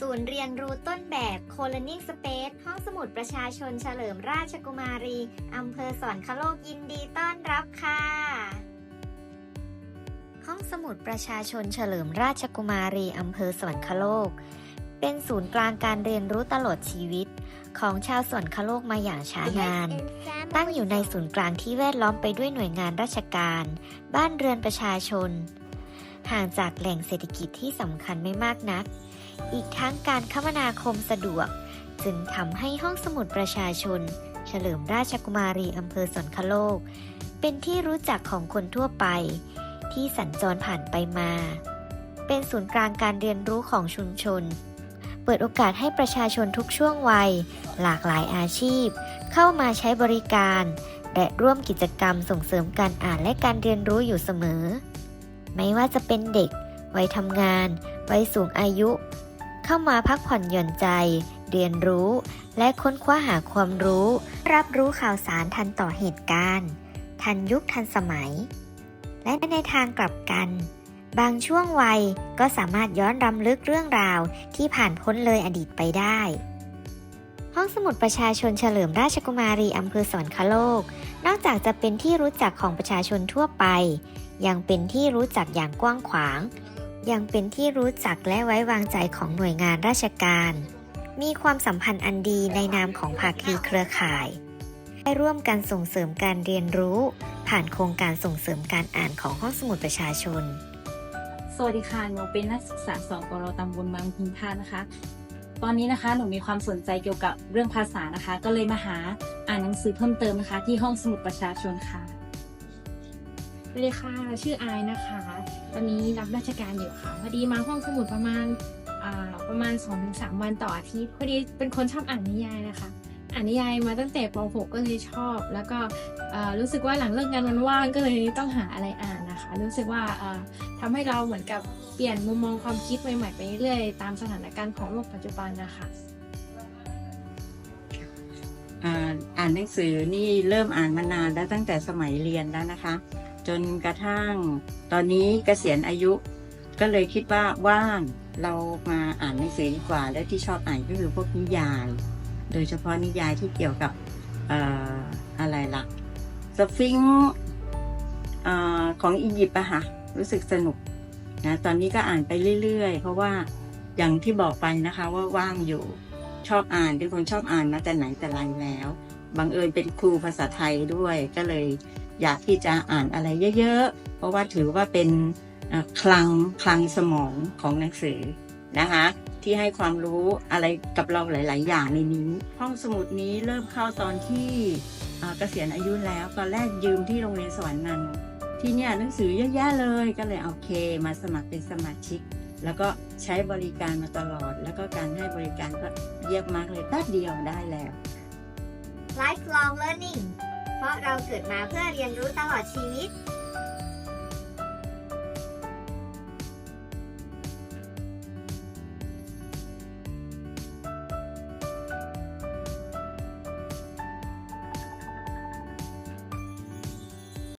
ศูนย์เรียนรู้ต้นแบบ c o l o n i n g Space ห้องสมุดประชาชนเฉลิมราชกุมารี อำเภอสอนคโลกยินดีต้อนรับค่ะ ห้องสมุดประชาชนเฉลิมราชกุมารี อำเภอสวรรคโลก เป็นศูนย์กลางการเรียนรู้ตลอดชีวิต ของชาวสวรรคโลกมาอย่างช้านาน ตั้งอยู่ในศูนย์กลางที่แวดล้อมไปด้วยหน่วยงานราชการ บ้านเรือนประชาชน ห่างจากแหล่งเศรษฐกิจที่สำคัญไม่มากนัก อีกทั้งการคมนาคมสะดวก จึงทำให้ห้องสมุดประชาชน เฉลิมราชกุมารีอำเภอสนคโลก เป็นที่รู้จักของคนทั่วไป ที่สัญจรผ่านไปมา เป็นศูนย์กลางการเรียนรู้ของชุมชน เปิดโอกาสให้ประชาชนทุกช่วงวัย หลากหลายอาชีพ เข้ามาใช้บริการ และร่วมกิจกรรมส่งเสริมการอ่านและการเรียนรู้อยู่เสมอ ไม่ว่าจะเป็นเด็กวัยทำงาน วัยสูงอายุ เข้ามาพักผ่อนหย่อนใจ เรียนรู้ และค้นคว้าหาความรู้ รับรู้ข่าวสารทันต่อเหตุการณ์ ทันยุคทันสมัย และในทางกลับกัน บางช่วงวัยก็สามารถย้อนรำลึกเรื่องราวที่ผ่านพ้นเลยอดีตไปได้ ห้องสมุดประชาชนเฉลิมราชกุมารีอำเภอสวรรคโลก นอกจากจะเป็นที่รู้จักของประชาชนทั่วไป ยังเป็นที่รู้จักอย่างกว้างขวาง ยังเป็นที่รู้จักและไว้วางใจของหน่วยงานราชการ มีความสัมพันธ์อันดีในนามของภาคีเครือข่าย ได้ร่วมกันส่งเสริมการเรียนรู้ ผ่านโครงการส่งเสริมการอ่านของห้องสมุดประชาชน สวัสดีค่ะ หนูเป็นนักศึกษาสกรตำบลบางพิมพานะคะ ตอนนี้นะคะหนูมีความสนใจเกี่ยวกับเรื่องภาษานะคะ ก็เลยมาหาอ่านหนังสือเพิ่มเติมนะคะ ที่ห้องสมุดประชาชนค่ะ สวัสดีค่ะ ชื่ออายนะคะ ตอนนี้รับราชการอยู่ค่ะ พอดีมาห้องสมุดประมาณประมาณ 2-3 วันต่ออาทิตย์ พอดีเป็นคนชอบอ่านนิยายนะคะ อ่านนิยายมาตั้งแต่ป .6 ก็เลยชอบ แล้วก็รู้สึกว่าหลังเลิกงานวันว่างก็เลยต้องหาอะไรอ่านนะคะ รู้สึกว่าอ่าทำให้เราเหมือนกับเปลี่ยนมุมมองความคิดใหม่ๆไปเรื่อยๆตามสถานการณ์ของโลกปัจจุบันนะคะ อ่านหนังสือนี่เริ่มอ่านมานานแล้วตั้งแต่สมัยเรียนแล้วนะคะ จนกระทั่งตอนนี้เกษียณอายุ ก็เลยคิดว่าว่างเรามาอ่านหนังสือดีกว่า และที่ชอบอ่านก็คือพวกนิยาย โดยเฉพาะนิยายที่เกี่ยวกับออะไรล่ะสฟิงอของอียิปต์อะค่ะรู้สึกสนุกนะตอนนี้ก็อ่านไปเรื่อยๆ เพราะว่าอย่างที่บอกไปนะคะว่าว่างอยู่ ชอบอ่านเป็นคนชอบอ่านมาแต่ไหนแต่ไรแล้ว บังเอิญเป็นครูภาษาไทยด้วย ก็เลยอยากที่จะอ่านอะไรเยอะๆ เพราะว่าถือว่าเป็นคลังคลังสมองของหนังสือนะคะที่ให้ความรู้อะไรกับเราหลาย ๆ อย่างในนี้ ห้องสมุดนี้เริ่มเข้าตอนที่เกษียณอายุแล้วตอนแรกยืมที่โรงเรียนสวรรค์นันท์ที่เนี่ยหนังสือเยอะแยะเลยก็เลยโอเค มาสมัครเป็นสมาชิก แล้วก็ใช้บริการมาตลอด แล้วก็การให้บริการก็เยี่ยมมากเลยแป๊บเดียวได้แล้ว lifelong learning เพราะเราเกิดมาเพื่อเรียนรู้ตลอดชีวิต